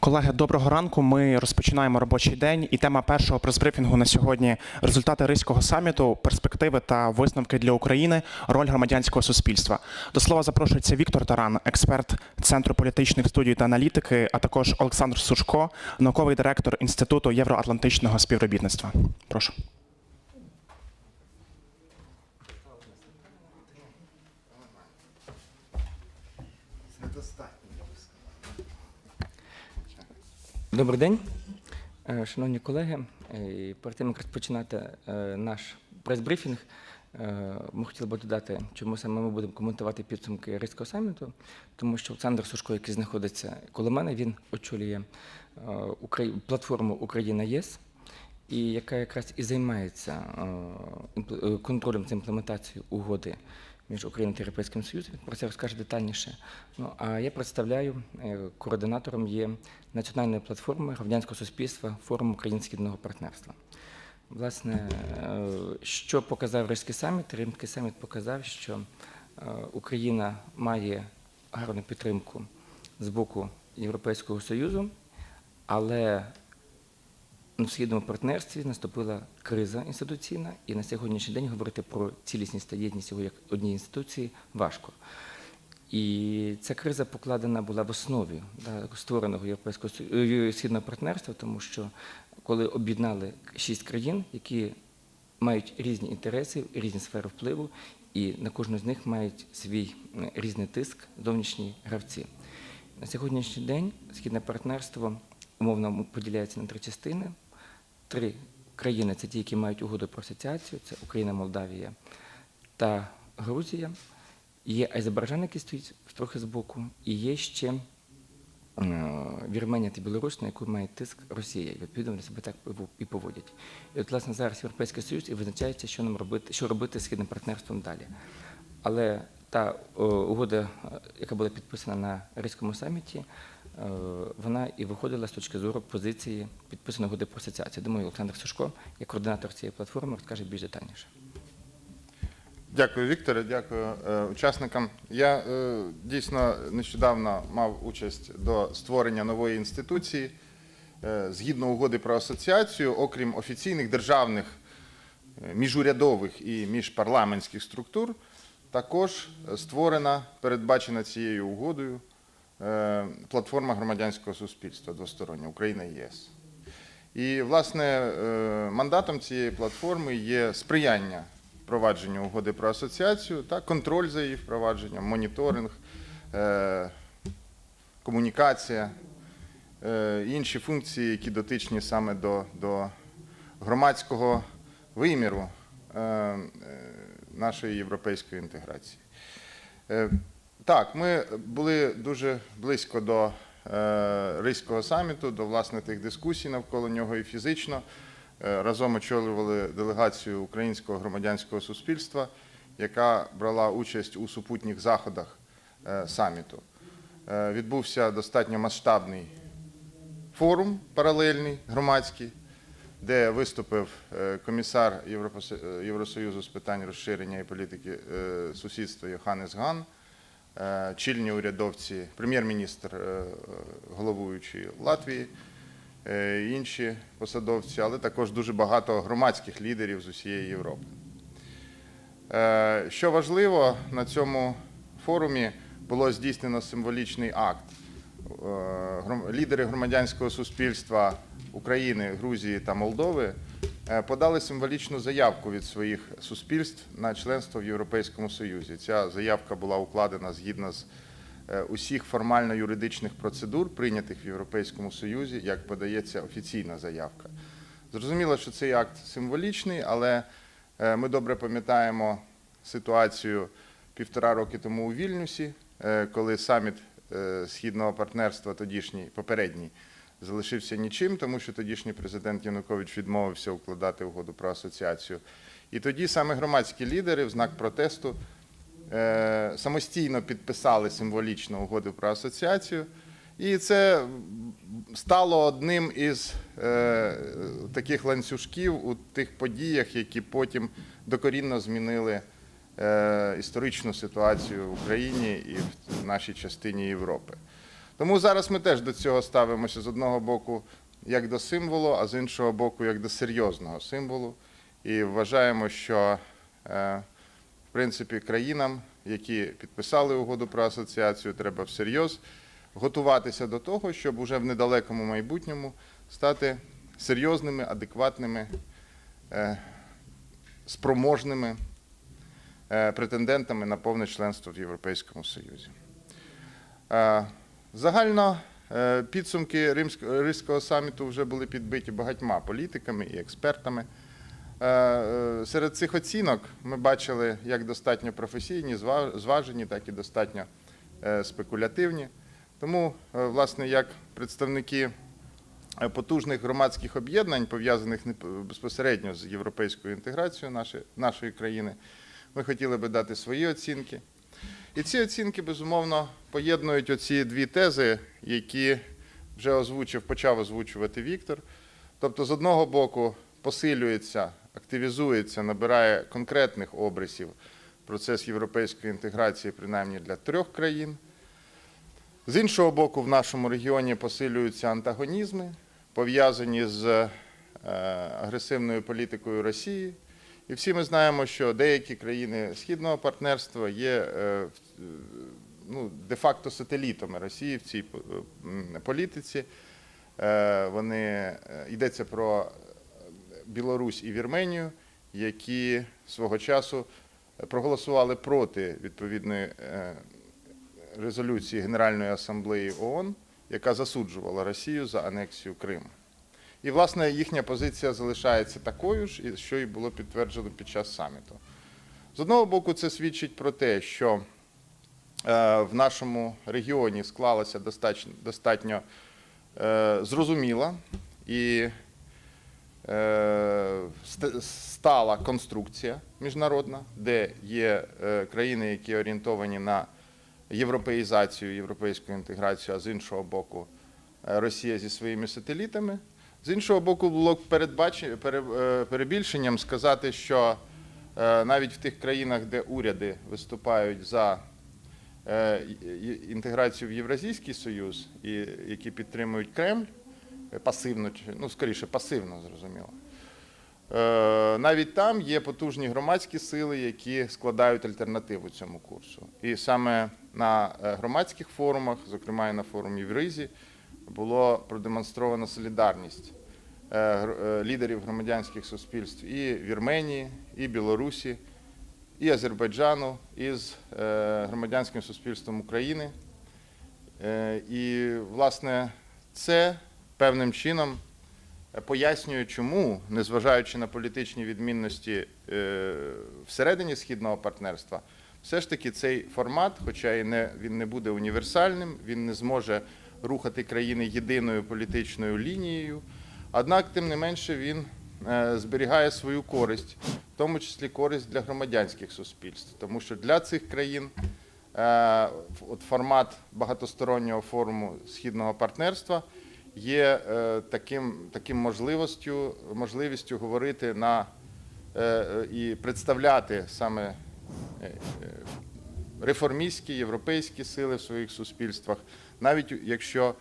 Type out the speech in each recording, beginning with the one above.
Колеги, доброго ранку. Ми розпочинаємо робочий день. І тема першого прес-брифінгу на сьогодні результати Ризького саміту, перспективи та висновки для України, роль громадянського суспільства. До слова запрошується Віктор Таран, експерт Центру політичних студій та аналітики, а також Олександр Сушко, науковий директор Інституту євроатлантичного співробітництва. Прошу. Добрий день, Е, шановні колеги. Е, Перед тим, як розпочинати е, наш прес-брифінг, ми хотіли би додати, чому саме ми будемо коментувати підсумки Ризького саміту, тому що Олександр Сушко, який знаходиться коло мене, він очолює платформу Україна ЄС, і яка якраз і займається контролем за імплементацією угоди між Україною та Європейським Союзом. Про це розкаже детальніше. Ну а я представляю е, координатором є національної платформи громадянського суспільства форум українського партнерства. Власне, е, що показав Римський саміт? Римський саміт показав, що е, Україна має гарну підтримку з боку Європейського Союзу, але у східному партнерстві наступила криза інституційна, і на сьогоднішній день говорити про цілісність та єдність його як однієї інституції важко. І ця криза покладена була в основі да, створеного європейського е, східного партнерства, тому що коли об'єднали шість країн, які мають різні інтереси, різні сфери впливу, і на кожну з них мають свій різний тиск зовнішні гравці. На сьогоднішній день східне партнерство умовно поділяється на три частини. Три країни це ті, які мають угоду про асоціацію: це Україна, Молдавія та Грузія. Є Азербайджан, який стоїть трохи збоку, і є ще е, Вірменія та Білорусь, на яку має тиск Росія. І відповідно вони себе так і поводять. І от, власне, зараз Європейський Союз і визначається, що нам робити, що робити з східним партнерством далі. Але та угода, е, яка була підписана на Ризькому саміті, вона і виходила з точки зору позиції підписаної угоди про асоціацію. Думаю, Олександр Сушко, як координатор цієї платформи, розкаже більш детальніше. Дякую, Вікторе, дякую е, учасникам. Я е, дійсно нещодавно мав участь до створення нової інституції. Е, згідно угоди про асоціацію, окрім офіційних державних, е, міжурядових і міжпарламентських структур, також створена, передбачена цією угодою, е, платформа громадянського суспільства двостороння Україна і ЄС. І, власне, е, мандатом цієї платформи є сприяння впровадженню угоди про асоціацію та контроль за її впровадженням, моніторинг, е, комунікація, е, інші функції, які дотичні саме до, до громадського виміру е, е, нашої європейської інтеграції. Так, ми були дуже близько до е, Ризького саміту, до власне тих дискусій навколо нього і фізично. Е, Разом очолювали делегацію українського громадянського суспільства, яка брала участь у супутніх заходах е, саміту. Відбувся достатньо масштабний форум паралельний громадський, де виступив комісар Євросоюзу з питань розширення і політики сусідства Йоханнес Ган, чільні урядовці, прем'єр-міністр головуючої Латвії, е, інші посадовці, але також дуже багато громадських лідерів з усієї Європи. Е, Що важливо, на цьому форумі було здійснено символічний акт. Е, Лідери громадянського суспільства України, Грузії та Молдови е, подали символічну заявку від своїх суспільств на членство в Європейському Союзі. Ця заявка була укладена згідно з е, усіх формально-юридичних процедур, прийнятих в Європейському Союзі, як подається офіційна заявка. Зрозуміло, що цей акт символічний, але ми добре пам'ятаємо ситуацію півтора роки тому у Вільнюсі, коли саміт східного партнерства, тодішній попередній, залишився нічим, тому що тодішній президент Янукович відмовився укладати угоду про асоціацію. І тоді саме громадські лідери в знак протесту е, самостійно підписали символічну угоду про асоціацію. І це стало одним із е, таких ланцюжків у тих подіях, які потім докорінно змінили е, історичну ситуацію в Україні і в нашій частині Європи. Тому зараз ми теж до цього ставимося з одного боку як до символу, а з іншого боку, як до серйозного символу. І вважаємо, що е, в принципі країнам, які підписали угоду про асоціацію, треба всерйоз готуватися до того, щоб уже в недалекому майбутньому стати серйозними, адекватними, е, спроможними е, претендентами на повне членство в Європейському Союзі. Е, Загально е, підсумки Римського, саміту вже були підбиті багатьма політиками і експертами. Е, е, Серед цих оцінок ми бачили як достатньо професійні, зважені, так і достатньо е, спекулятивні. Тому, е, власне, як представники е, потужних громадських об'єднань, пов'язаних безпосередньо з європейською інтеграцією нашої країни, ми хотіли би дати свої оцінки. І ці оцінки, безумовно, поєднують оці дві тези, які вже озвучив, почав озвучувати Віктор. Тобто, з одного боку, посилюється, активізується, набирає конкретних обрисів процес європейської інтеграції, принаймні для трьох країн. З іншого боку, в нашому регіоні посилюються антагонізми, пов'язані з е, агресивною політикою Росії. І всі ми знаємо, що деякі країни східного партнерства є е, е, ну, де-факто сателітами Росії в цій е, політиці. Вони йдеться про Білорусь і Вірменію, які свого часу проголосували проти відповідної резолюції Генеральної асамблеї ООН, яка засуджувала Росію за анексію Криму. І, власне, їхня позиція залишається такою ж, що і було підтверджено під час саміту. З одного боку, це свідчить про те, що е, в нашому регіоні склалася достатньо, достатньо е, зрозуміла і е, стала конструкція міжнародна, де є країни, які орієнтовані на європеїзацію, європейську інтеграцію, а з іншого боку, Росія зі своїми сателітами. З іншого боку, було е, перебільшенням сказати, що е, навіть в тих країнах, де уряди виступають за е, інтеграцію в Євразійський Союз, і які підтримують Кремль, пасивно, ну скоріше пасивно, зрозуміло. Навіть там є потужні громадські сили, які складають альтернативу цьому курсу. І саме на громадських форумах, зокрема і на форумі в Ризі, було продемонстровано солідарність е, е, лідерів громадянських суспільств і Вірменії, і Білорусі, і Азербайджану із е, громадянським суспільством України. І, власне, це певним чином пояснює, чому, незважаючи на політичні відмінності всередині східного партнерства, все ж таки цей формат, хоча і не, він не буде універсальним, він не зможе рухати країни єдиною політичною лінією, однак, тим не менше, він е, зберігає свою користь, в тому числі користь для громадянських суспільств, тому що для цих країн е, от формат багатостороннього форуму східного партнерства є е, таким, таким можливістю, можливістю говорити на і представляти саме реформістські європейські сили в своїх суспільствах, навіть якщо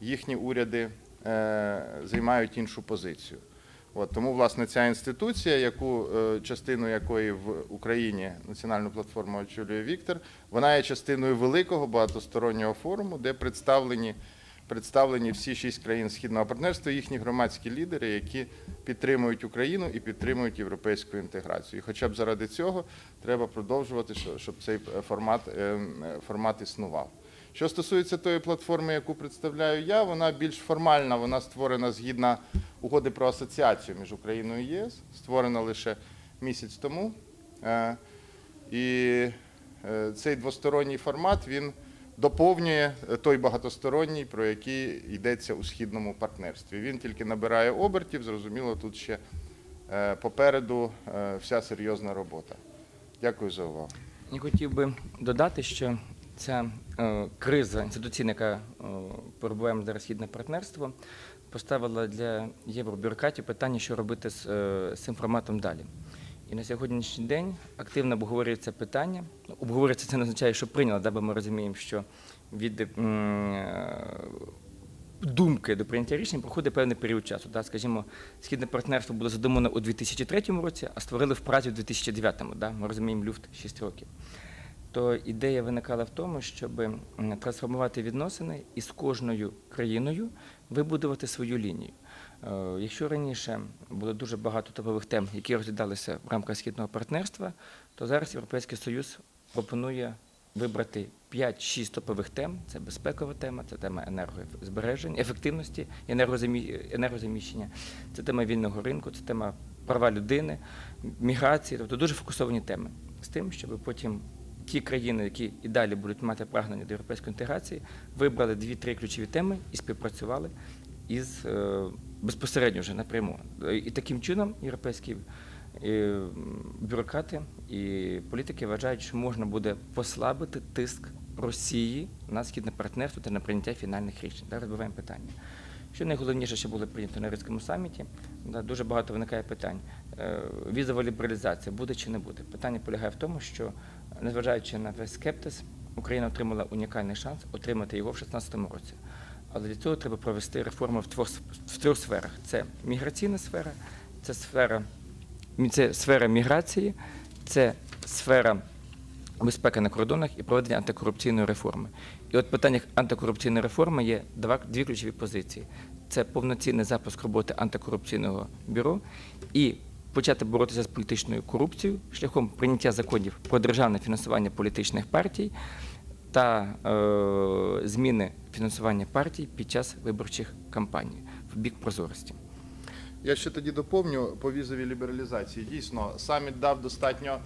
їхні уряди е, займають іншу позицію. От, тому, власне, ця інституція, яку е, частину якої в Україні національну платформу очолює Віктор, вона є частиною великого багатостороннього форуму, де представлені, представлені всі шість країн східного партнерства, їхні громадські лідери, які підтримують Україну і підтримують європейську інтеграцію. І хоча б заради цього треба продовжувати, що- щоб цей е, формат, формат існував. Що стосується тої платформи, яку представляю я, вона більш формальна, вона створена згідно угоди про асоціацію між Україною і ЄС, створена лише місяць тому. Е, І е, цей двосторонній формат він доповнює той багатосторонній, про який йдеться у східному партнерстві. Він тільки набирає обертів, зрозуміло, тут ще е, попереду вся серйозна робота. Дякую за увагу. Я хотів би додати, що ця е, криза інституційна, яка е, перебуваємо зараз східне партнерство, поставила для євробюрократів питання, що робити з, е, з цим форматом далі. І на сьогоднішній день активно обговорюється питання. Ну, Обговорюється це не означає, що прийняло, да, бо ми розуміємо, що від е, думки до прийняття рішень проходить певний період часу. Да? Скажімо, східне партнерство було задумано у 2003 році, а створили в Празі у 2009. Да? Ми розуміємо, люфт 6 років. То ідея виникала в тому, щоб трансформувати відносини і з кожною країною вибудувати свою лінію. Е, Якщо раніше було дуже багато топових тем, які розглядалися в рамках східного партнерства, то зараз Європейський Союз пропонує вибрати 5-6 топових тем. Це безпекова тема, це тема енергозбереження, ефективності енергозаміщення, це тема вільного ринку, це тема права людини, міграції, тобто дуже фокусовані теми. З тим, щоб потім ті країни, які і далі будуть мати прагнення до європейської інтеграції, вибрали дві-три ключові теми і співпрацювали із е, безпосередньо вже напряму. І таким чином європейські е, бюрократи і політики вважають, що можна буде послабити тиск Росії на східне партнерство та на прийняття фінальних рішень. Зараз розбиваємо питання. Що найголовніше, що було прийнято на Ризькому саміті, дуже багато виникає питань. Е, Візова лібералізація буде чи не буде? Питання полягає в тому, що незважаючи на весь скептиз, Україна отримала унікальний шанс отримати його в 2016 році. Але для цього треба провести реформи в трьох, в трьох сферах: це міграційна сфера, це сфера, це сфера міграції, це сфера безпеки на кордонах і проведення антикорупційної реформи. І от в питаннях антикорупційної реформи є два, дві ключові позиції: це повноцінний запуск роботи антикорупційного бюро і почати боротися з політичною корупцією шляхом прийняття законів про державне фінансування політичних партій та е, зміни фінансування партій під час виборчих кампаній в бік прозорості. Я ще тоді доповню по візовій лібералізації. Дійсно, саміт дав достатньо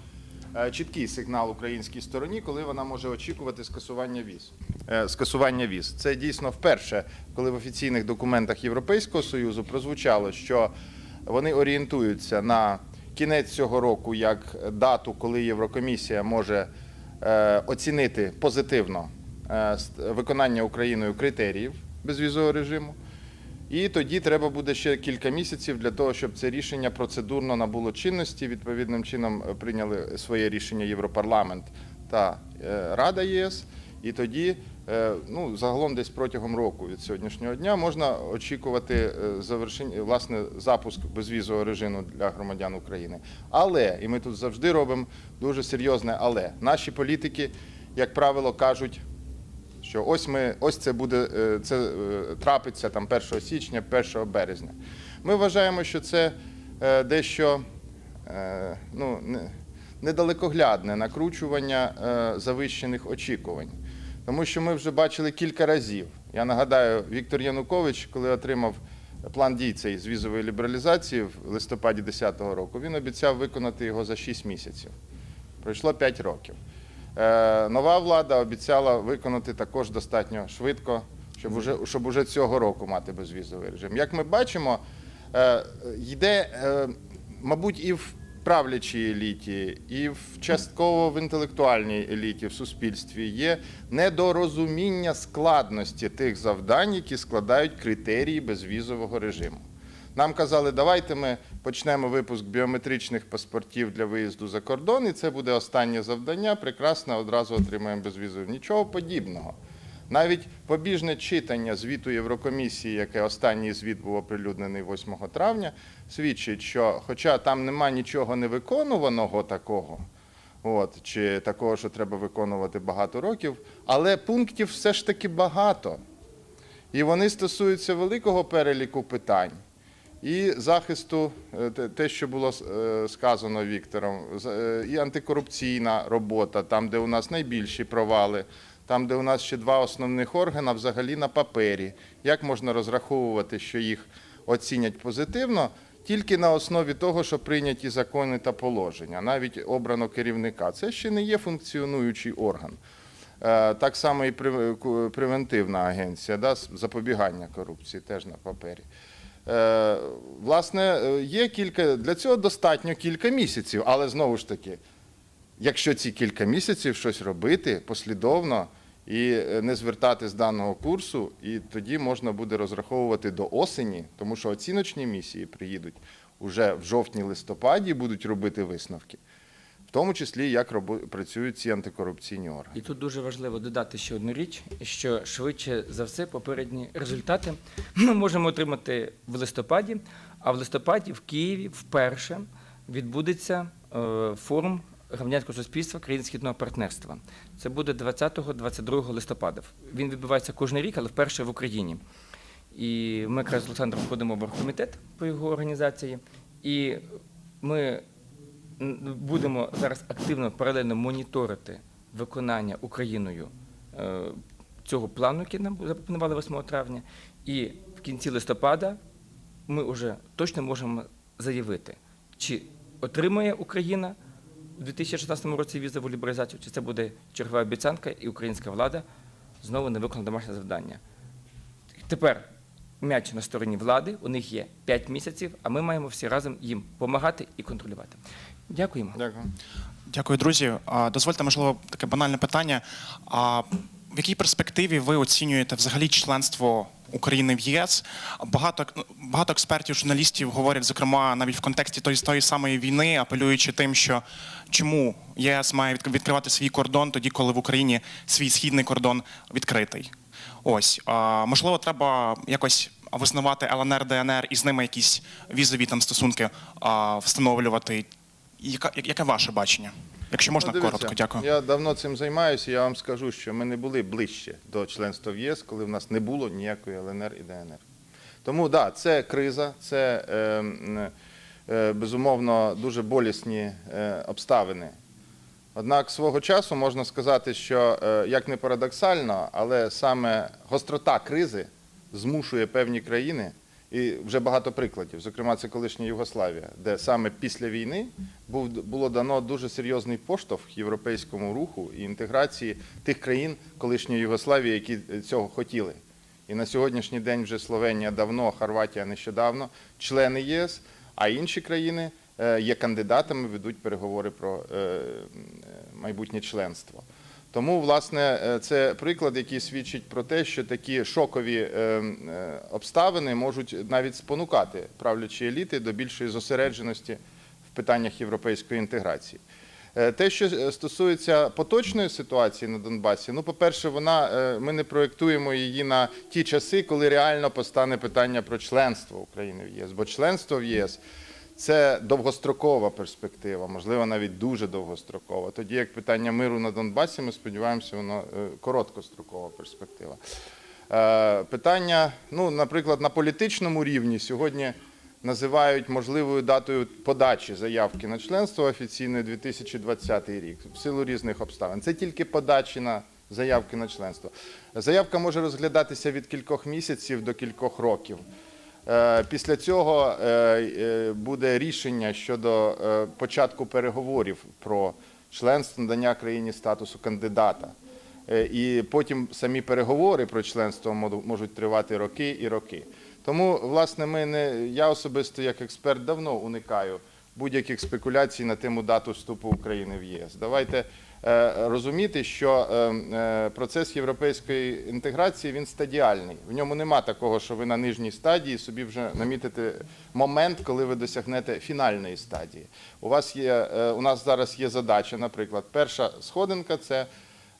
е, чіткий сигнал українській стороні, коли вона може очікувати скасування віз. Е, Скасування віз. Це дійсно вперше, коли в офіційних документах Європейського Союзу прозвучало, що вони орієнтуються на кінець цього року як дату, коли Єврокомісія може е, оцінити позитивно е, виконання Україною критеріїв безвізового режиму. І тоді треба буде ще кілька місяців для того, щоб це рішення процедурно набуло чинності. Відповідним чином е, прийняли своє рішення Європарламент та Рада ЄС. І тоді, ну загалом, десь протягом року від сьогоднішнього дня можна очікувати е, завершення власне запуск безвізового режиму для громадян України. Але і ми тут завжди робимо дуже серйозне але наші політики, як правило, кажуть що ось ми ось це буде е, це е, трапиться там 1 січня, 1 березня. Ми вважаємо, що це е, дещо е, ну, недалекоглядне накручування е, завищених очікувань. Тому що ми вже бачили кілька разів. Я нагадаю, Віктор Янукович, коли отримав план дій цей з візової лібералізації в листопаді 2010 року, він обіцяв виконати його за 6 місяців. Пройшло 5 років. Е, Нова влада обіцяла виконати також достатньо швидко, щоб уже, щоб уже цього року мати безвізовий режим. Як ми бачимо, е, йде, е, мабуть, і в правлячій еліті, і в частково в інтелектуальній еліті, в суспільстві є недорозуміння складності тих завдань, які складають критерії безвізового режиму. Нам казали, давайте ми почнемо випуск біометричних паспортів для виїзду за кордон, і це буде останнє завдання. Прекрасно, одразу отримаємо безвізовий. Нічого подібного. Навіть побіжне читання звіту Єврокомісії, яке останній звіт був оприлюднений 8 травня, свідчить, що, хоча там нема нічого невиконуваного такого, от, чи такого, що треба виконувати багато років, але пунктів все ж таки багато. І вони стосуються великого переліку питань. І захисту, е, те- що було е, сказано Віктором, е, і антикорупційна робота, там, де у нас найбільші провали, там, де у нас ще два основних органи взагалі на папері. Як можна розраховувати, що їх оцінять позитивно, тільки на основі того, що прийняті закони та положення, навіть обрано керівника. Це ще не є функціонуючий орган. Е, Так само і превентивна агенція, да, запобігання корупції теж на папері. Е, Власне, е, є кілька для цього достатньо кілька місяців, але знову ж таки, якщо ці кілька місяців щось робити послідовно і е, не звертати з даного курсу, і тоді можна буде розраховувати до осені, тому що оціночні місії приїдуть уже в жовтні-листопаді, будуть робити висновки. в тому числі як працюють ці антикорупційні І тут дуже важливо додати ще одну річ, що швидше за все попередні результати ми можемо отримати в листопаді, а в листопаді в Києві вперше відбудеться е, форум громадянського суспільства країн східного партнерства. Це буде 20-22 листопада. Він відбувається кожен рік, але вперше в Україні. І ми якраз з Олександром входимо в оргкомітет по його організації, і ми будемо зараз активно паралельно моніторити виконання Україною е, цього плану, який нам запропонували 8 травня. І в кінці листопада ми вже точно можемо заявити, чи отримає Україна у 2016 році візову лібералізацію, чи це буде чергова обіцянка, і українська влада знову не виконала домашнє завдання. Тепер м'яч на стороні влади, у них є 5 місяців, а ми маємо всі разом їм допомагати і контролювати. Дякуємо. Дякую. Дякую, друзі. Дозвольте, можливо, таке банальне питання. А в якій перспективі ви оцінюєте взагалі членство України в ЄС? Багато багато експертів, журналістів говорять, зокрема, навіть в контексті тої, тої самої війни, апелюючи тим, що чому ЄС має відкривати свій кордон тоді, коли в Україні свій східний кордон відкритий. Ось можливо, треба якось визнавати ЛНР, ДНР і з ними якісь візові там стосунки встановлювати. Яка, яке ваше бачення? Якщо можна, Ну, коротко, дякую. Я давно цим займаюся. Я вам скажу, що ми не були ближче до членства в ЄС, коли в нас не було ніякої ЛНР і ДНР. Тому так, да, це криза, це е, е, безумовно дуже болісні е, обставини. Однак свого часу можна сказати, що е, як не парадоксально, але саме гострота кризи змушує певні країни, і вже багато прикладів, зокрема, це колишня Югославія, де саме після війни було дано дуже серйозний поштовх європейському руху і інтеграції тих країн колишньої Югославії, які е, цього хотіли. І на сьогоднішній день вже Словенія давно, Хорватія нещодавно, члени ЄС, а інші країни е, є кандидатами, ведуть переговори про е, майбутнє членство. Тому, власне, е, це приклад, який свідчить про те, що такі шокові е, е, обставини можуть навіть спонукати правлячі еліти до більшої зосередженості в питаннях європейської інтеграції. Те, що стосується поточної ситуації на Донбасі, ну, по-перше, вона ми не проєктуємо її на ті часи, коли реально постане питання про членство України в ЄС. Бо членство в єС це довгострокова перспектива, можливо, навіть дуже довгострокова. Тоді як питання миру на Донбасі, ми сподіваємося, воно е, короткострокова перспектива. Е, Питання, ну, наприклад, на політичному рівні сьогодні називають можливою датою подачі заявки на членство офіційної 2020 рік в силу різних обставин. Це тільки подачі на заявки на членство. Заявка може розглядатися від кількох місяців до кількох років. Е, Після цього е, е, буде рішення щодо початку переговорів про членство надання країні статусу кандидата. І потім самі переговори про членство можуть тривати роки і роки. Тому, власне, ми не я особисто як експерт давно уникаю будь-яких спекуляцій на тему дату вступу України в ЄС. Давайте розуміти, що е, е, процес європейської інтеграції він стадіальний. В ньому нема такого, що ви на нижній стадії собі вже намітите момент, коли ви досягнете фінальної стадії. У вас є е, у нас зараз є задача, наприклад, перша сходинка це.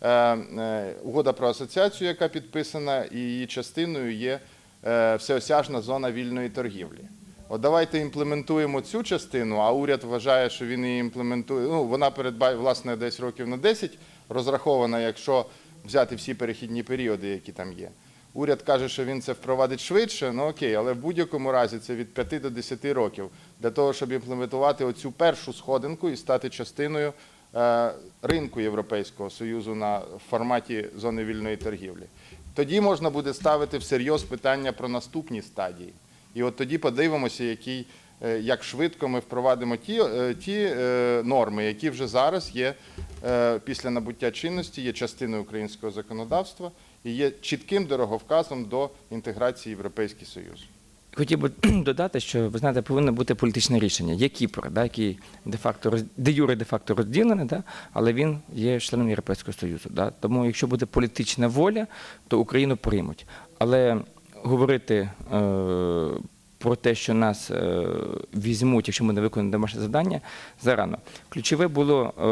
Е, е, Угода про асоціацію, яка підписана, і її частиною є е, всеосяжна зона вільної торгівлі. От давайте імплементуємо цю частину, а уряд вважає, що він її імплементує. Ну, вона передбає власне десь років на 10 розрахована, якщо взяти всі перехідні періоди, які там є. Уряд каже, що він це впровадить швидше, ну окей, але в будь-якому разі це від 5 до 10 років для того, щоб імплементувати оцю першу сходинку і стати частиною е, ринку Європейського Союзу на форматі зони вільної торгівлі. Тоді можна буде ставити всерйоз питання про наступні стадії. І от тоді подивимося, який, е, як швидко ми впровадимо ті, е, ті е, норми, які вже зараз є після набуття чинності, є частиною українського законодавства і є чітким дороговказом до інтеграції в Європейський Союз. Хотів би додати, що ви знаєте, повинно бути політичне рішення. Є Кіпр, да, який де-факто роз- де юре де-факто розділений, да, але він є членом Європейського Союзу. Да. Тому, якщо буде політична воля, то Україну приймуть. Але говорити е, про те, що нас е, візьмуть, якщо ми не виконаємо домашнє завдання, зарано. Ключове було е,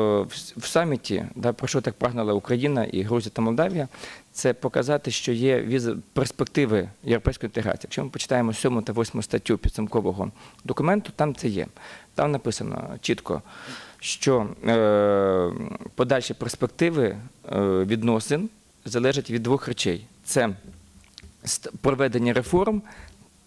в, саміті, про що так прагнула Україна і Грузія та Молдавія, це показати, що є перспективи європейської інтеграції. Якщо ми почитаємо 7 та 8 статтю підсумкового документу, там це є. Там написано чітко, що подальші перспективи відносин залежать від двох речей: це проведення реформ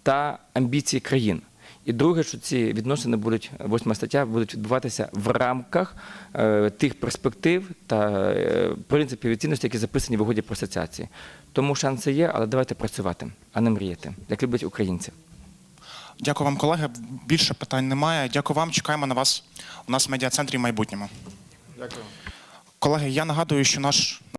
та амбіції країн. І друге, що ці відносини будуть, восьма стаття, будуть відбуватися в рамках е, тих перспектив та е, принципів і цінностей, які записані в угоді про асоціації. Тому шанси є, але давайте працювати, а не мріяти, як люблять українці. Дякую вам, колеги. Більше питань немає. Дякую вам. Чекаємо на вас у нас в медіа-центрі в майбутньому. Дякую. Колеги, я нагадую, що наш